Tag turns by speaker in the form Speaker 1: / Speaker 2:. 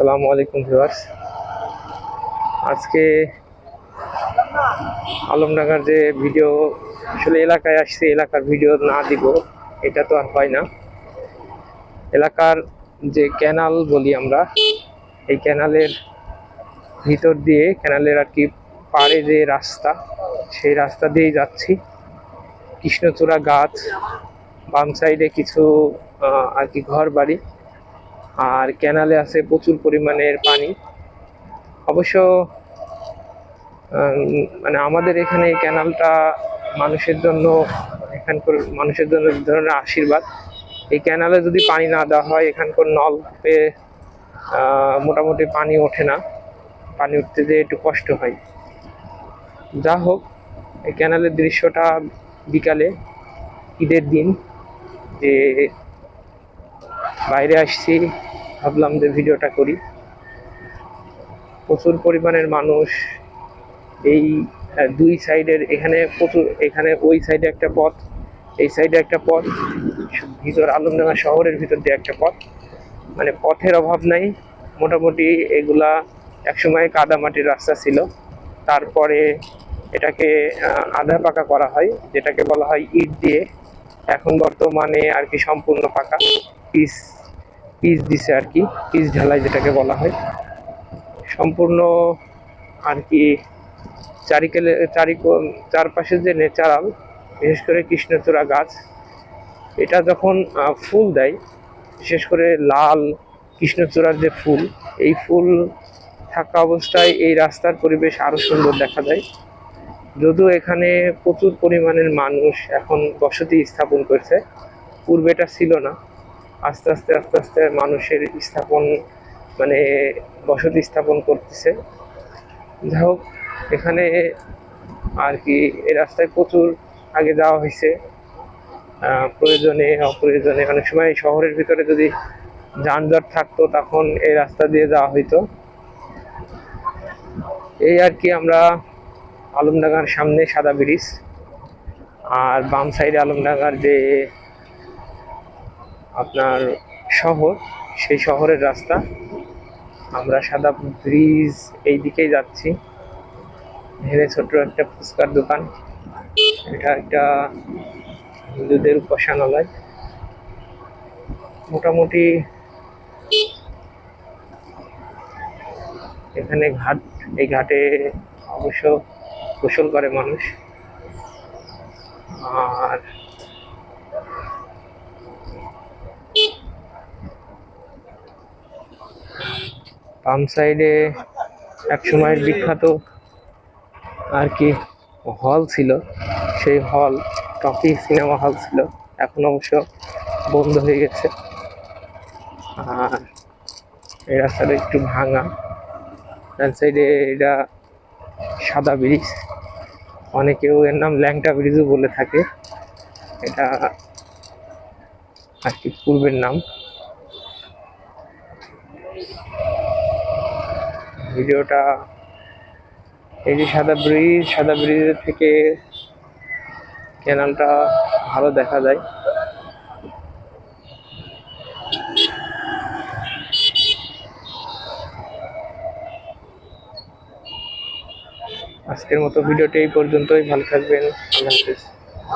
Speaker 1: আসসালামু আলাইকুম ভিউয়ার্স। আজকে আলমডাঙ্গার যে ভিডিও, আসলে এলাকায় আসছে, এলাকার ভিডিও না দিব, এটা তো আর হয় না। এলাকার যে ক্যানাল বলি আমরা, এই ক্যানালের ভিতর দিয়ে, ক্যানালের আর কি পাড়ে যে রাস্তা, সেই রাস্তা দিয়েই যাচ্ছি। কৃষ্ণচূড়া গাছ, বাম সাইডে কিছু আর কি ঘর বাড়ি আর ক্যানালে আছে প্রচুর পরিমাণের পানি। অবশ্য মানে আমাদের এখানে ক্যানালটা মানুষের জন্য, এখানকার মানুষের জন্য ধরনের আশীর্বাদ। এই ক্যানালে যদি পানি না দেওয়া হয়, এখানকার নলকূপে মোটামুটি পানি ওঠে না। পানি উঠতে যে একটু কষ্ট হয়। যা হোক, এই ক্যানালের দৃশ্যটা বিকালে, ঈদের দিন, যে বাইরে আসছি, ভাবলাম যে ভিডিওটা করি। প্রচুর পরিমাণের মানুষ এই দুই সাইডের এখানে প্রচুর, এখানে ওই সাইডে একটা পথ, এই সাইডে একটা পথ, ভিতর আলমডাঙ্গা শহরের ভিতর দিয়ে একটা পথ। মানে পথের অভাব নাই, মোটামুটি এগুলা একসময় কাদা মাটির রাস্তা ছিল। তারপরে এটাকে আধা পাকা করা হয়, যেটাকে বলা হয় ইট দিয়ে। এখন বর্তমানে আর কি সম্পূর্ণ পাকা। পিস পিস দিছে আর কি পিস ঢালাই যেটাকে বলা হয়। সম্পূর্ণ আর কি চারিকেলে, চারি চারপাশে যে নেচারাল বিশেষ করে কৃষ্ণচূড়া গাছ, এটা যখন ফুল দেয়, বিশেষ করে লাল কৃষ্ণচূড়ার যে ফুল, এই ফুল থাকা অবস্থায় এই রাস্তার পরিবেশ আরও সুন্দর দেখা যায়। যদিও এখানে প্রচুর পরিমাণের মানুষ এখন বসতি স্থাপন করছে, পূর্বে এটা ছিল না। আস্তে আস্তে আস্তে আস্তে মানুষের স্থাপন মানে বসতি স্থাপন করতেছে। যাই হোক, এখানে আর কি এই রাস্তায় প্রচুর আগে যাওয়া হয়েছে। প্রয়োজনে, অপ্রয়োজনে, অনেক সময় শহরের ভিতরে যদি যানজট থাকতো, তখন এই রাস্তা দিয়ে যাওয়া হইতো। এই আর কি আমরা আলমডাঙ্গার সামনে সাদা ব্রিজ, আর বাম সাইডে আলমডাঙ্গার যে আপনার শহর, সেই শহরের রাস্তা। আমরা সাদা ব্রিজ এই দিকেই যাচ্ছি। ভেবে ছোট্ট একটা ফুচকার দোকান। এটা একটা হিন্দুদের উপাসনালয়। মোটামুটি এখানে ঘাট, এই ঘাটে অবশ্য গোসল করে মানুষ। আর বাম সাইডে এক সময়ের বিখ্যাত আর কি হল ছিল। সেই হল টকি সিনেমা হল ছিল। এখন অবশ্য বন্ধ হয়ে গেছে। আর এই রাস্তাটা একটু ভাঙা। ডান সাইডে এটা সাদা ব্রিজ অনেকেও এর নাম ল্যাংটা ব্রিজও বলে থাকে। এটা আর কি পূর্বের নাম। ভিডিওটা এই যে সাদা ব্রিজ, সাদা ব্রিজের থেকে ক্যানালটা ভালো দেখা যায়। আজকের মতো ভিডিওটি এই পর্যন্তই। ভালো থাকবেন। আল্লাহ হাফিজ।